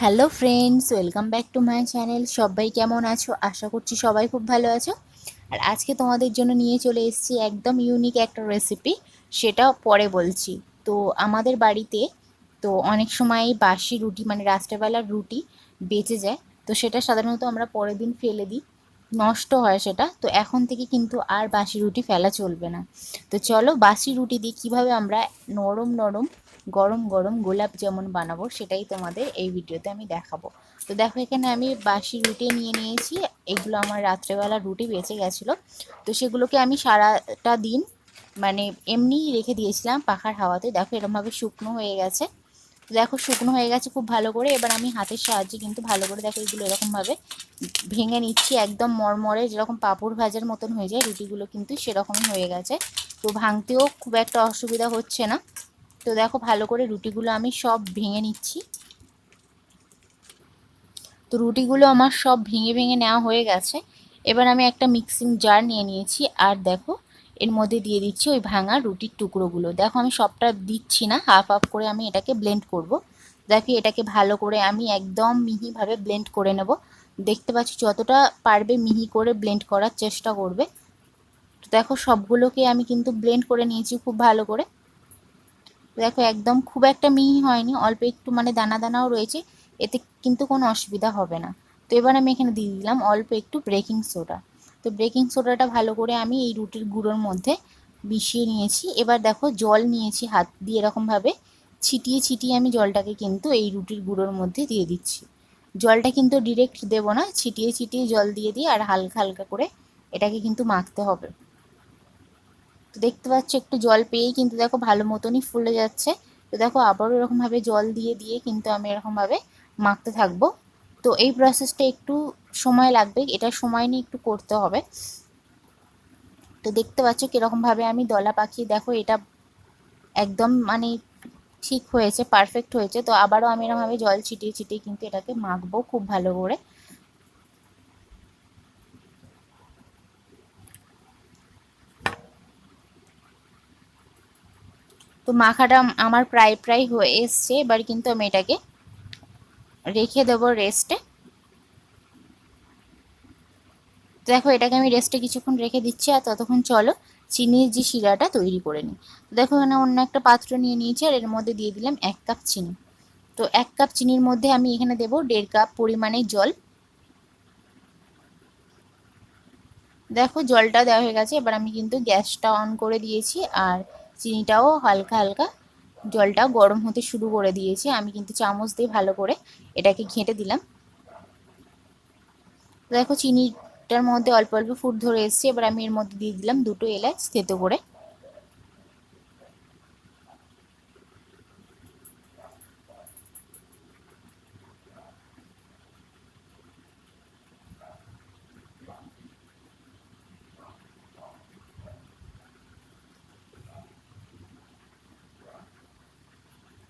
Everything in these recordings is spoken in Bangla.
Hello friends, welcome back to my channel. সবাই কেমন আছো? আশা করছি সবাই খুব ভালো আছো। আর আজকে তোমাদের জন্য নিয়ে চলে এসেছি একদম ইউনিক একটা রেসিপি সেটা পরে বলছি। তো আমাদের বাড়িতে তো অনেক সময় বাসি রুটি মানে রাত্রেবেলার রুটি বেঁচে যায়। তো সেটা সাধারণত আমরা পরের দিন ফেলে দিই। নষ্ট হয় সেটা। তো এখন থেকে কিন্তু আর বাসি রুটি ফেলা চলবে না। তো চলো বাসি রুটি দিয়ে কীভাবে আমরা নরম নরম গরম গরম গোলাপ যেমন বানাবো, সেটাই তোমাদের এই ভিডিওতে আমি দেখাবো। তো দেখো, এখানে আমি বাসি রুটি নিয়ে নিয়েছি। এগুলো আমার রাত্রেবেলা রুটি বেঁচে গেছিল। তো সেগুলোকে আমি সারাটা দিন মানে এমনিই রেখে দিয়েছিলাম পাখার হাওয়াতে। দেখো, এরমভাবে শুকনো হয়ে গেছে। দেখো, শুকনো হয়ে গেছে খুব ভালো করে। এবার আমি হাতের সাহায্যে কিন্তু ভালো করে দেখো, এগুলো এরকমভাবে ভেঙে নিচ্ছি। একদম মরমরে যেরকম পাঁপড় ভাজার মতন হয়ে যায়, রুটিগুলো কিন্তু সেরকমই হয়ে গেছে। তো ভাঙতেও খুব একটা অসুবিধা হচ্ছে না। তো দেখো ভালো করে রুটিগুলো আমি সব ভেঙে নিচ্ছি। তো রুটিগুলো আমার সব ভেঙে ভেঙে নেওয়া হয়ে গেছে। এবার আমি একটা মিক্সিং জার নিয়ে নিয়েছি আর দেখো এর মধ্যে দিয়ে দিচ্ছি ওই ভাঙা রুটির টুকরোগুলো। দেখো আমি সবটা দিচ্ছি না হাফ হাফ করে আমি এটাকে ব্লেন্ড করব। দেখি এটাকে ভালো করে আমি একদম মিহিভাবে ব্লেন্ড করে নেব। দেখতে পাচ্ছি যতটা পারবে মিহি করে ব্লেন্ড করার চেষ্টা করবে। দেখো সবগুলোকে আমি কিন্তু ব্লেন্ড করে নিয়েছি খুব ভালো করে। দেখো, একদম খুব একটা মিহি হয়নি, অল্প একটু মানে দানা দানাও রয়েছে, এতে কিন্তু কোনো অসুবিধা হবে না। তো এবার আমি এখানে দিয়ে দিলাম অল্প একটু ব্রেকিং সোডা তো ব্রেকিং সোডাটা ভালো করে আমি এই রুটির গুঁড়োর মধ্যে মিশিয়ে নিয়েছি। এবার দেখো, জল নিয়েছি হাত দিয়ে এরকমভাবে। ছিটিয়ে ছিটিয়ে আমি জলটাকে কিন্তু এই রুটির গুঁড়োর মধ্যে দিয়ে দিচ্ছি। জলটা কিন্তু ডিরেক্ট দেবো না, ছিটিয়ে ছিটিয়ে জল দিয়ে দিই আর হালকা হালকা করে এটাকে কিন্তু মাখতে হবে। তো দেখতে পাচ্ছ একটু জল পেয়েই কিন্তু দেখো ভালো মতনই ফুলে যাচ্ছে। তো দেখো আবারও এরকমভাবে জল দিয়ে দিয়ে কিন্তু আমি এরকমভাবে মাখতে থাকব। তো এই প্রসেসটা একটু সময় লাগবে, এটা সময় নিয়ে একটু করতে হবে। তো দেখতে পাচ্ছ কীরকমভাবে আমি দলা পাখি, দেখো এটা একদম মানে ঠিক হয়েছে পারফেক্ট হয়েছে। তো আবারও আমি এরকমভাবে জল ছিটিয়ে ছিটিয়ে কিন্তু এটাকে মাখবো খুব ভালো করে। তো মাখাটা আমার প্রায় প্রায় হয়ে এসছে, এবার কিন্তু আমি এটাকে রেখে দেবো রেস্টে দেখো, এটাকে আমি রেস্টে কিছুক্ষণ রেখে দিচ্ছি, আর ততক্ষণ চলো চিনির যে শিরাটা তৈরি করে নিই। দেখো, এখানে অন্য একটা পাত্র নিয়ে নিয়েছি, আর এর মধ্যে দিয়ে দিলাম এক কাপ চিনি। তো এক কাপ চিনির মধ্যে আমি এখানে দেব দেড় কাপ পরিমাণে জল। দেখো, জলটা দেওয়া হয়ে গেছে, এবার আমি কিন্তু গ্যাসটা অন করে দিয়েছি, আর চিনিটাও হালকা হালকা জলটা গরম হতে শুরু করে দিয়েছে। আমি কিন্তু চামচ দিয়ে ভালো করে এটাকে ঘেঁটে দিলাম। দেখো, চিনিটার মধ্যে অল্প অল্প ফুট ধরে এসছে। এবার আমি এর মধ্যে দিয়ে দিলাম দুটো এলাচ থেতো করে।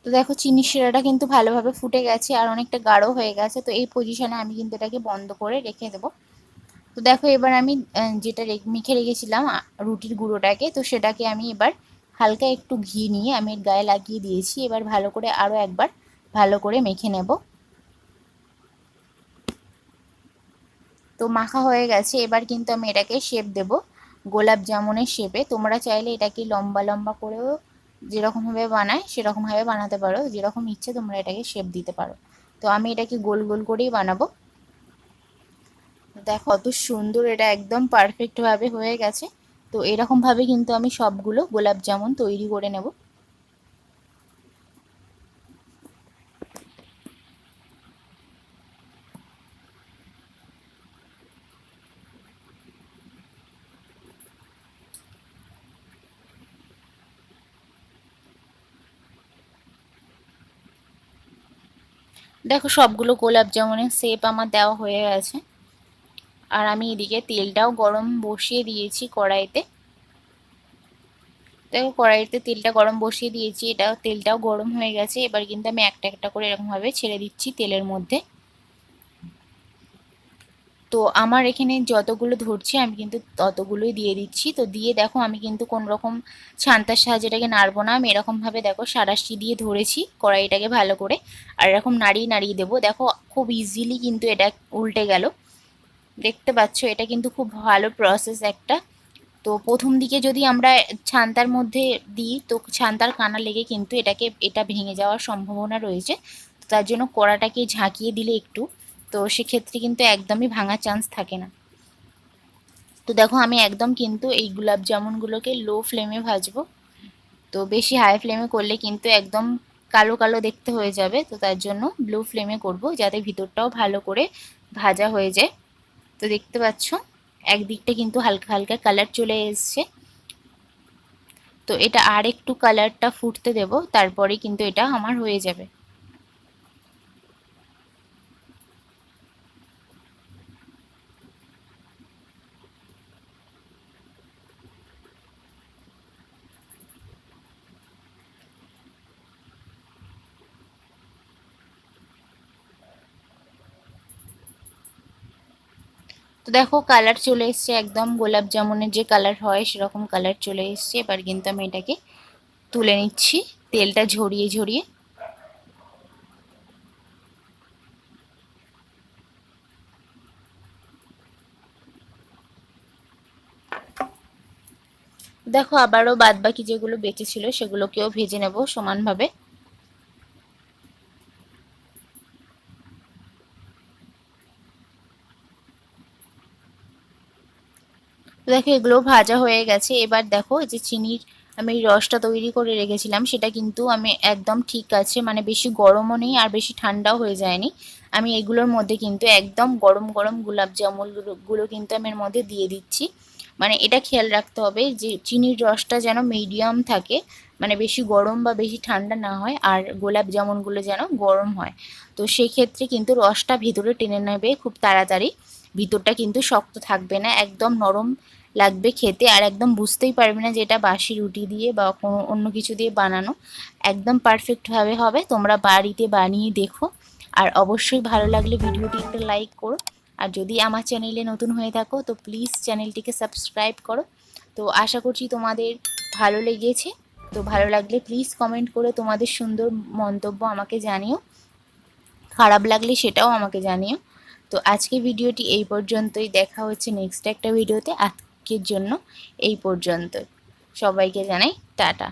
তো দেখো চিনি শিরাটা কিন্তু ভালোভাবে ফুটে গেছে আর অনেকটা গাঢ় হয়ে গেছে, তো এই পজিশনে আমি কিন্তু এটাকে বন্ধ করে রেখে দেবো। তো দেখো এবার আমি যেটা মেখে রেখেছিলাম রুটির গুঁড়োটাকে, তো সেটাকে আমি এবার হালকা একটু ঘি নিয়ে আমি গায়ে লাগিয়ে দিয়েছি, এবার ভালো করে আরও একবার ভালো করে মেখে নেব। তো মাখা হয়ে গেছে, এবার কিন্তু আমি এটাকে শেপ দেব, গোলাপ জামুনের শেপে তোমরা চাইলে এটাকে লম্বা লম্বা করেও যেরকমভাবে বানায় সেরকমভাবে বানাতে পারো। যেরকম ইচ্ছে তোমরা এটাকে শেপ দিতে পারো। তো আমি এটাকে গোল গোল করেই বানাবো। দেখো, কত সুন্দর, এটা একদম পারফেক্টভাবে হয়ে গেছে। তো এরকমভাবে কিন্তু আমি সবগুলো গোলাপ জামুন তৈরি করে নেব। দেখো সবগুলো গোলাপ জামুনের সেপ আমার দেওয়া হয়ে গেছে। আর আমি এদিকে তেলটাও গরম বসিয়ে দিয়েছি কড়াইতে। দেখো কড়াইতে তেলটা গরম বসিয়ে দিয়েছি, এটা তেলটাও গরম হয়ে গেছে, এবার কিন্তু আমি একটা একটা করে এরকমভাবে ছেড়ে দিচ্ছি তেলের মধ্যে। তো আমার এখানে যতগুলো ধরছি, আমি কিন্তু ততগুলোই দিয়ে দিচ্ছি। তো দিয়ে দেখো, আমি কিন্তু কোন রকম ছান্তার সাহায্যে এটাকে নাড়বো না। আমি এরকমভাবে দেখো, সারাশি দিয়ে ধরেছি কড়াইটাকে ভালো করে। আর এরকম নাড়িয়ে নাড়িয়ে দেবো। দেখো, খুব ইজিলি কিন্তু এটা উল্টে গেল। দেখতে পাচ্ছ, এটা কিন্তু খুব ভালো প্রসেস একটা। তো প্রথম দিকে যদি আমরা ছান্তার মধ্যে দিই, তো ছান্তার কানা লেগে কিন্তু এটাকে, এটা ভেঙে যাওয়ার সম্ভাবনা রয়েছে। তার জন্য কড়াটাকে ঝাঁকিয়ে দিলে একটু। তো সেক্ষেত্রে কিন্তু একদমই ভাঙার চান্স থাকে না। তো দেখো, আমি একদম কিন্তু এই গুলাব জামুনগুলোকে লো ফ্লেমে ভাজবো। তো বেশি হাই ফ্লেমে করলে কিন্তু একদম কালো কালো দেখতে হয়ে যাবে। তো তার জন্য ব্লু ফ্লেমে করব, যাতে ভিতরটাও ভালো করে ভাজা হয়ে যায়। তো দেখতে পাচ্ছ, একদিকটা কিন্তু হালকা হালকা কালার চলে এসছে। তো এটা আর একটু কালারটা ফুটতে দেব, তারপরে কিন্তু এটা আমার হয়ে যাবে। তো দেখো কালার চলে এসছে একদম গোলাপ জামুনের যে কালার হয় সেরকম কালার চলে এসছে। এবার কিন্তু আমি এটাকে তুলে নিচ্ছি, তেলটা ঝরিয়ে ঝরিয়ে। দেখো আবারও বাদ বাকি যেগুলো বেঁচে ছিল সেগুলোকেও ভেজে নেব সমানভাবে। দেখো, এগুলো ভাজা হয়ে গেছে। এবার দেখো, এই যে চিনির আমি রসটা তৈরি করে রেখেছিলাম, সেটা কিন্তু আমি একদম ঠিক আছে মানে বেশি গরমও নেই আর বেশি ঠান্ডাও হয়ে যায়নি। আমি এগুলোর মধ্যে কিন্তু একদম গরম গরম গোলাপ জামুনগুলো কিন্তু আমি এর মধ্যে দিয়ে দিচ্ছি। মানে এটা খেয়াল রাখতে হবে যে চিনির রসটা যেন মিডিয়াম থাকে মানে বেশি গরম বা বেশি ঠান্ডা না হয় আর গোলাপ জামুনগুলো যেন গরম হয়। তো সেই ক্ষেত্রে কিন্তু রসটা ভিতরে টেনে নেবে খুব তাড়াতাড়ি। ভিতরটা কিন্তু শক্ত থাকবে না, একদম নরম লাগবে খেতে আর একদম বুঝতেই পারবে না যে এটা বাসি রুটি দিয়ে বা কোনো অন্য কিছু দিয়ে বানানো। একদম পারফেক্টভাবে হবে, তোমরা বাড়িতে বানিয়ে দেখো। আর অবশ্যই ভালো লাগলে ভিডিওটি একটা লাইক করো। আর যদি আমার চ্যানেলে নতুন হয়ে থাকো, তো প্লিজ চ্যানেলটিকে সাবস্ক্রাইব করো। তো আশা করছি তোমাদের ভালো লেগেছে। তো ভালো লাগলে প্লিজ কমেন্ট করে তোমাদের সুন্দর মন্তব্য আমাকে জানিও। খারাপ লাগলে সেটাও আমাকে জানিও। তো আজকে ভিডিওটি এই পর্যন্তই। দেখা হচ্ছে নেক্সট একটা ভিডিওতে। আজকের জন্য এই পর্যন্ত সবাইকে জানাই টাটা।